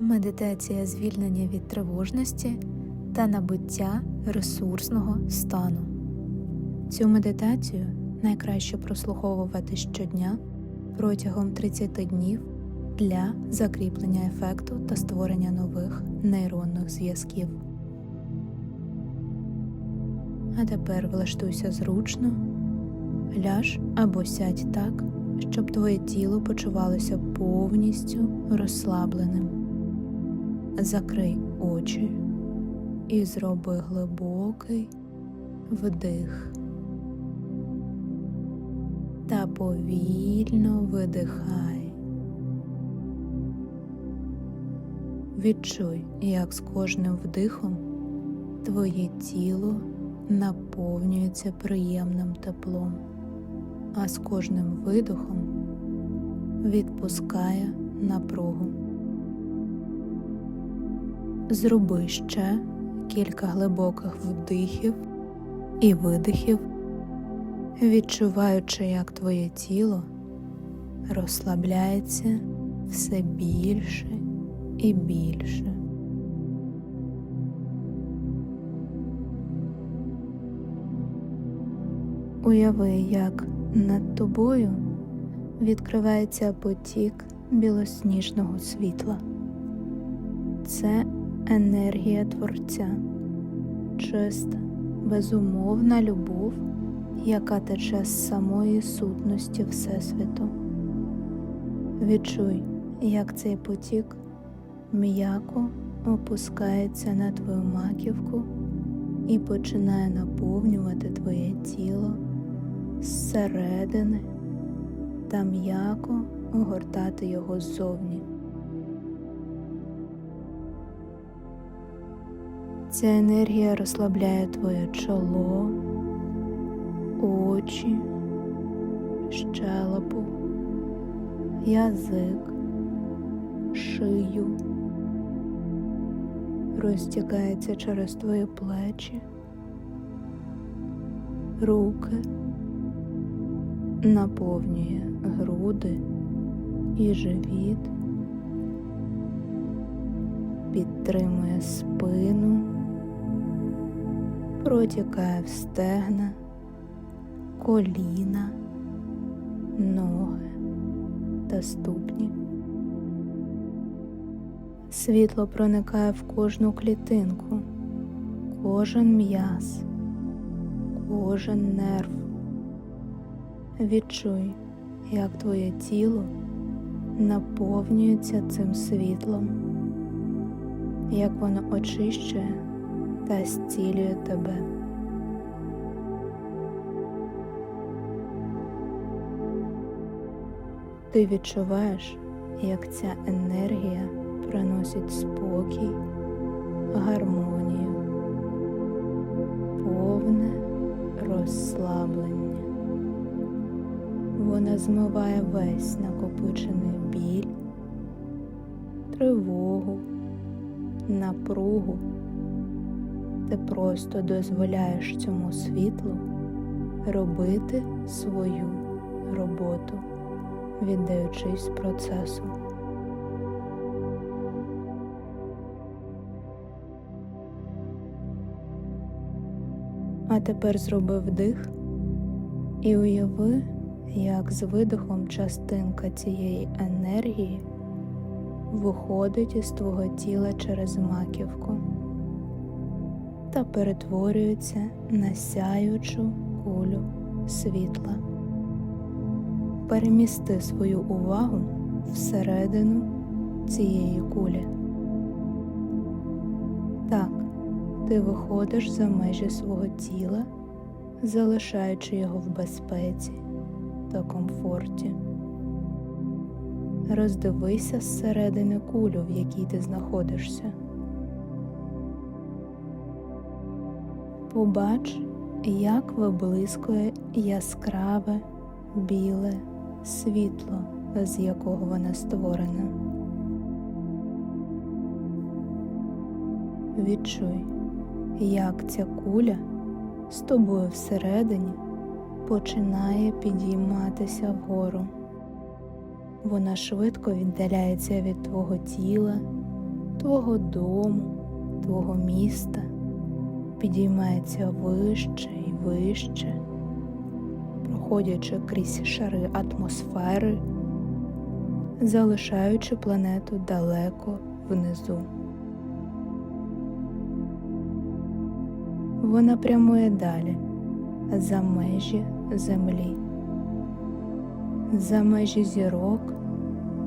медитація звільнення від тривожності та набуття ресурсного стану. Цю медитацію найкраще прослуховувати щодня протягом 30 днів для закріплення ефекту та створення нових нейронних зв'язків. А тепер влаштуйся зручно, ляж або сядь так, щоб твоє тіло почувалося повністю розслабленим. Закрий очі і зроби глибокий вдих та повільно видихай. Відчуй, як з кожним вдихом твоє тіло наповнюється приємним теплом, а з кожним видохом відпускає напругу. Зроби ще кілька глибоких вдихів і видихів, відчуваючи, як твоє тіло розслабляється все більше і більше. Уяви, як над тобою відкривається потік білосніжного світла. Це енергія Творця, чиста, безумовна любов, яка тече з самої сутності Всесвіту. Відчуй, як цей потік м'яко опускається на твою маківку і починає наповнювати твоє тіло зсередини та м'яко огортати його ззовні. Ця енергія розслабляє твоє чоло, очі, щелепу, язик, шию, розтікається через твої плечі, руки, наповнює груди і живіт, підтримує спину, протікає в стегна, коліна, ноги та ступні. Світло проникає в кожну клітинку, кожен м'яз, кожен нерв. Відчуй, як твоє тіло наповнюється цим світлом, як воно очищує та зцілює тебе. Ти відчуваєш, як ця енергія приносить спокій, гармонію, повне розслаблення. Вона змиває весь накопичений біль, тривогу, напругу. Ти просто дозволяєш цьому світлу робити свою роботу, віддаючись процесу. А тепер зроби вдих і уяви, як з видихом частинка цієї енергії виходить із твого тіла через маківку та перетворюється на сяючу кулю світла. Перемісти свою увагу всередину цієї кулі. Так, ти виходиш за межі свого тіла, залишаючи його в безпеці та комфорті. Роздивися зсередини кулю, в якій ти знаходишся. Побач, як виблискує яскраве біле світло, з якого вона створена. Відчуй, як ця куля з тобою всередині починає підійматися вгору. Вона швидко віддаляється від твого тіла твого дому, твого міста підіймається вище і вище, проходячи крізь шари атмосфери, залишаючи планету далеко внизу. Вона прямує далі за межі землі, за межі зірок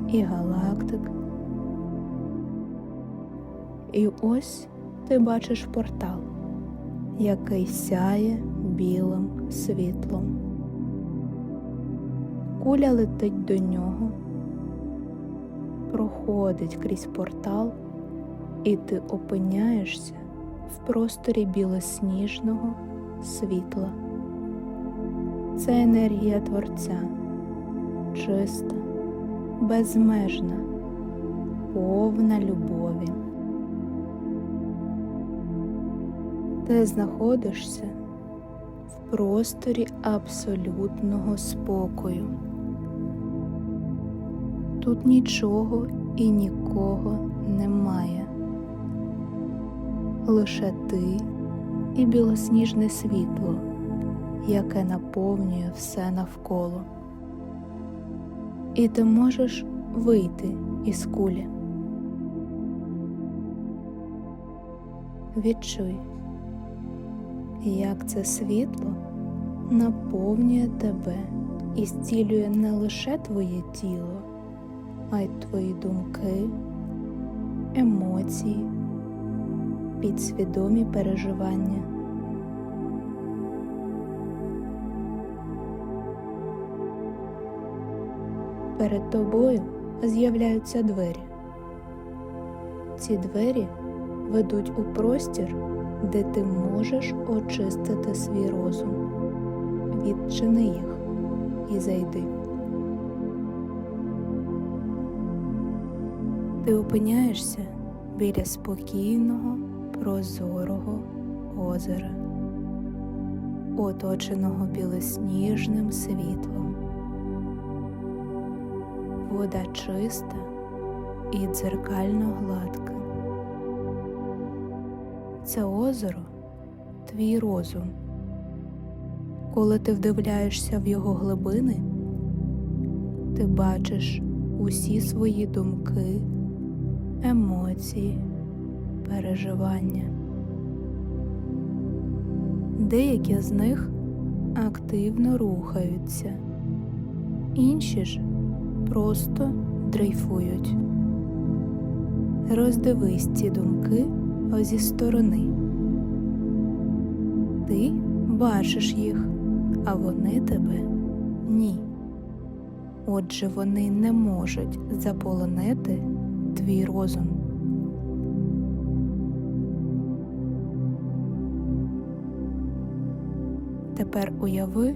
і галактик. І ось ти бачиш портал, який сяє білим світлом. Куля летить до нього, проходить крізь портал, і ти опиняєшся в просторі білосніжного світла. Це енергія Творця, чиста, безмежна, повна любові. Ти знаходишся в просторі абсолютного спокою. Тут нічого і нікого немає. Лише ти і білосніжне світло, яке наповнює все навколо. І ти можеш вийти із кулі. Відчуй, як це світло наповнює тебе і зцілює не лише твоє тіло, а й твої думки, емоції, підсвідомі переживання. Перед тобою з'являються двері. Ці двері ведуть у простір, де ти можеш очистити свій розум. Відчини їх і зайди. Ти опиняєшся біля спокійного, прозорого озера, оточеного білосніжним світлом. Вода чиста і дзеркально гладка. Це озеро твій розум. Коли ти вдивляєшся в його глибини, ти бачиш усі свої думки, емоції, переживання. Деякі з них активно рухаються, інші ж просто дрейфують. Роздивись ці думки зі сторони. Ти бачиш їх, а вони тебе ні. Отже, вони не можуть заполонити твій розум. Тепер уяви,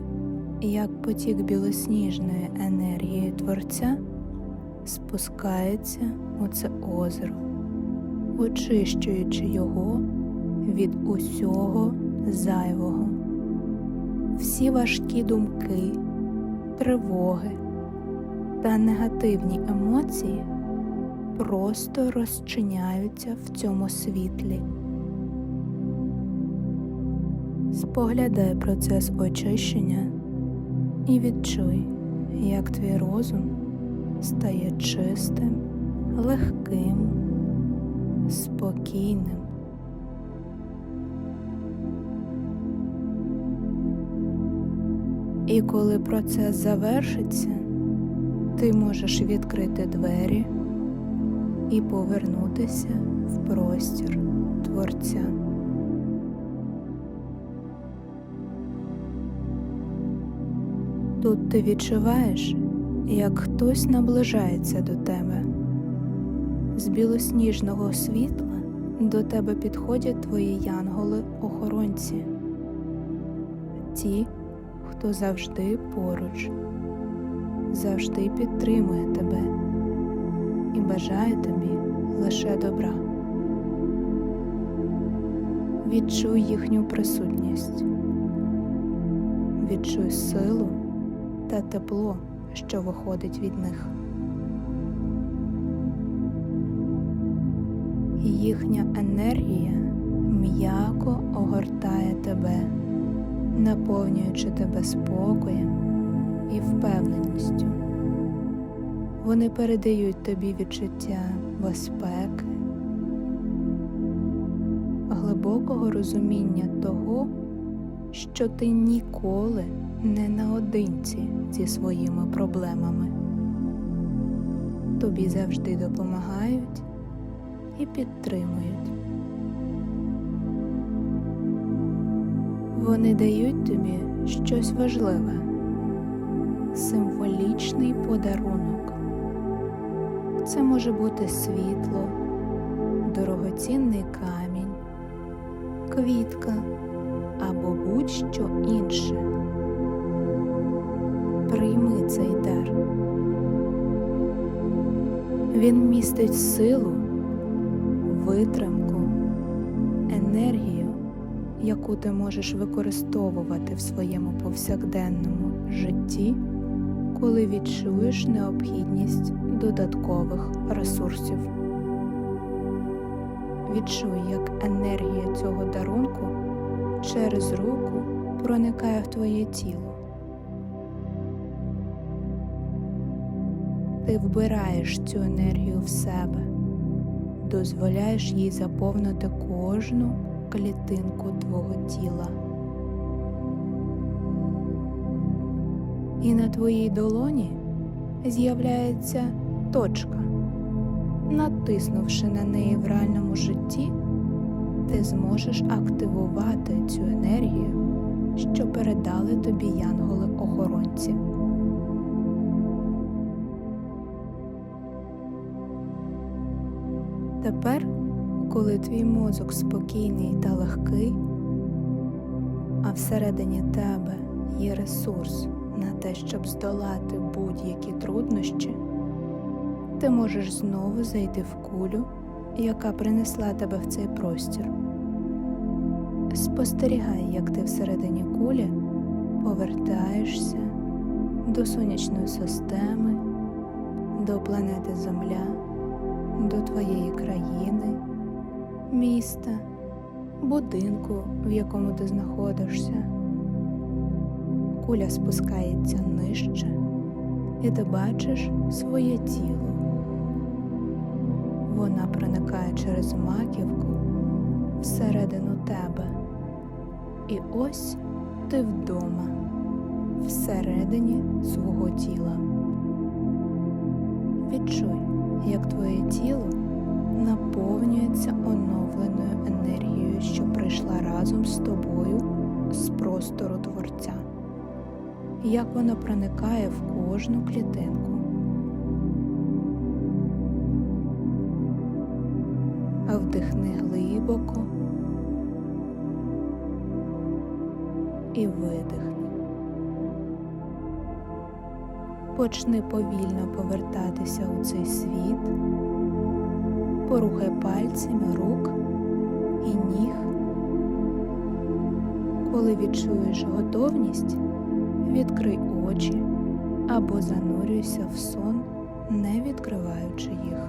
як потік білосніжної енергії Творця спускається у це озеро, очищуючи його від усього зайвого. Всі важкі думки, тривоги та негативні емоції просто розчиняються в цьому світлі. Споглядай процес очищення і відчуй, як твій розум стає чистим, легким, спокійним. І коли процес завершиться, ти можеш відкрити двері і повернутися в простір Творця. Тут ти відчуваєш, як хтось наближається до тебе. З білосніжного світла до тебе підходять твої янголи-охоронці, ті, хто завжди поруч, завжди підтримує тебе і бажає тобі лише добра. Відчуй їхню присутність, відчуй силу та тепло, що виходить від них. Їхня енергія м'яко огортає тебе, наповнюючи тебе спокоєм і впевненістю. Вони передають тобі відчуття безпеки, глибокого розуміння того, що ти ніколи не наодинці зі своїми проблемами. Тобі завжди допомагають і підтримують. Вони дають тобі щось важливе, символічний подарунок. Це може бути світло, дорогоцінний камінь, квітка або будь-що інше. Прийми цей дар. Він містить силу, витримку, енергію, яку ти можеш використовувати в своєму повсякденному житті, коли відчуєш необхідність додаткових ресурсів. Відчуй, як енергія цього дарунку через руку проникає в твоє тіло. Ти вбираєш цю енергію в себе, дозволяєш їй заповнити кожну клітинку твого тіла. І на твоїй долоні з'являється точка. Натиснувши на неї в реальному житті, ти зможеш активувати цю енергію, що передали тобі Тепер, коли твій мозок спокійний та легкий, а всередині тебе є ресурс на те, щоб здолати будь-які труднощі, ти можеш знову зайти в кулю, яка принесла тебе в цей простір. Спостерігай, як ти всередині кулі повертаєшся до сонячної системи, до планети Земля, до твоєї країни, міста, будинку, в якому ти знаходишся. Куля спускається нижче, і ти бачиш своє тіло. Вона проникає через маківку всередину тебе. І ось ти вдома, всередині свого тіла. Відчуй, як твоє тіло наповнюється оновленою енергією, що прийшла разом з тобою з простору Творця, як вона проникає в кожну клітинку. А вдихни глибоко і видихни. Почни повільно повертатися у цей світ, порухай пальцями рук і ніг. Коли відчуєш готовність, відкрий очі або занурюйся в сон, не відкриваючи їх.